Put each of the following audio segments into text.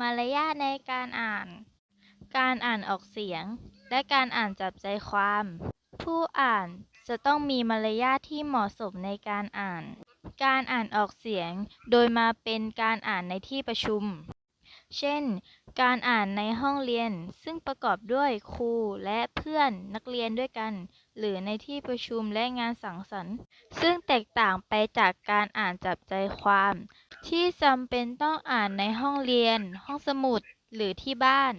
มารยาทในการอ่าน การอ่านออกเสียง และการอ่านจับใจความ ผู้อ่านจะต้องมีมารยาทที่เหมาะสมในการอ่าน การอ่านออกเสียงโดยมาเป็นการอ่านในที่ประชุม เช่น การอ่านในห้องเรียน ซึ่งประกอบด้วยครูและเพื่อนนักเรียนด้วยกัน หรือในที่ประชุมและงานสังสรรค์ ซึ่งแตกต่างไปจากการอ่านจับใจความ ที่จำเป็นต้องอ่านในห้องเรียน ห้องสมุด หรือที่บ้าน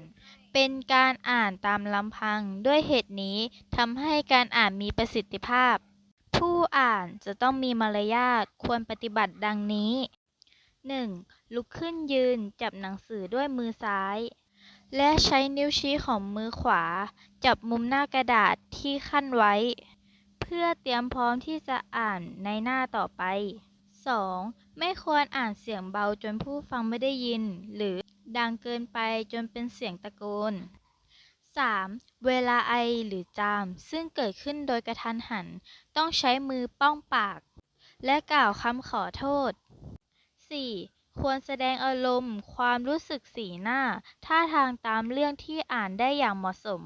เป็นการอ่านตามลำพัง ด้วยเหตุนี้ทำให้การอ่านมีประสิทธิภาพ ผู้อ่านจะต้องมีมารยาท ควรปฏิบัติดังนี้ 1. ลุกขึ้นยืน จับหนังสือด้วยมือซ้าย และใช้นิ้วชี้ของมือขวา จับมุมหน้ากระดาษที่ขั้นไว้ เพื่อเตรียมพร้อมที่จะอ่านในหน้าต่อไป 2. ไม่ควรอ่านเสียงเบาจนผู้ฟังไม่ได้ยิน หรือดังเกินไปจนเป็นเสียงตะโกน 3. เวลาไอหรือจาม ซึ่งเกิดขึ้นโดยกระทันหัน ต้องใช้มือป้องปาก และกล่าวคำขอโทษ 4. ควรแสดงอารมณ์ ความรู้สึกสีหน้า ท่าทางตามเรื่องที่อ่านได้อย่างเหมาะสม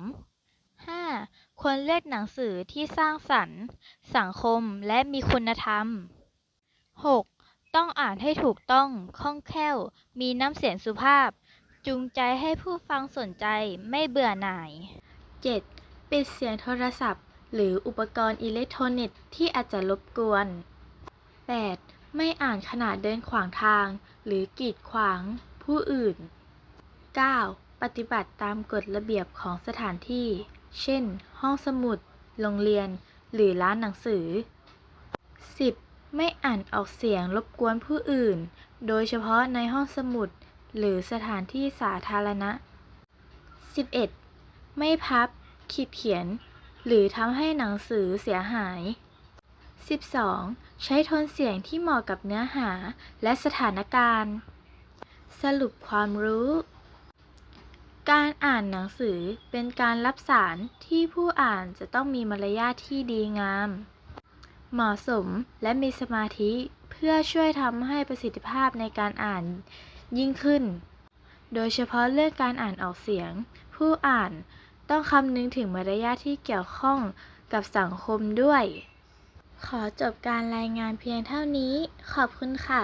5. ควรเลือกหนังสือที่สร้างสรรค์ สังคมและมีคุณธรรม 6. ต้องอ่านให้ถูกต้อง คล่องแคล่ว มีน้ำเสียงสุภาพ จูงใจให้ผู้ฟังสนใจไม่เบื่อหน่าย 7. ปิดเสียงโทรศัพท์ หรืออุปกรณ์อิเล็กทรอนิกส์ที่อาจจะรบกวน 8. ไม่อ่านขณะเดินขวางทาง หรือกีดขวางผู้อื่น 9. ปฏิบัติตามกฎระเบียบของสถานที่ เช่น ห้องสมุด โรงเรียน หรือร้านหนังสือ 10. ไม่อ่านออกเสียงรบกวนผู้อื่น โดยเฉพาะในห้องสมุด หรือสถานที่สาธารณะ 11. ไม่พับ ขีดเขียน หรือทำให้หนังสือเสียหาย 12. ใช้โทนเสียงที่เหมาะกับเนื้อหาและสถานการณ์ สรุปความรู้ การอ่านหนังสือเป็นการรับสารที่ผู้อ่านจะต้องมีมารยาทที่ดีงาม เหมาะสมและมีสมาธิเพื่อช่วยทำให้ประสิทธิภาพในการอ่านยิ่งขึ้น โดยเฉพาะเรื่องการอ่านออกเสียง ผู้อ่านต้องคำนึงถึงมารยาทที่เกี่ยวข้องกับสังคมด้วย ขอจบการรายงานเพียงเท่านี้ ขอบคุณค่ะ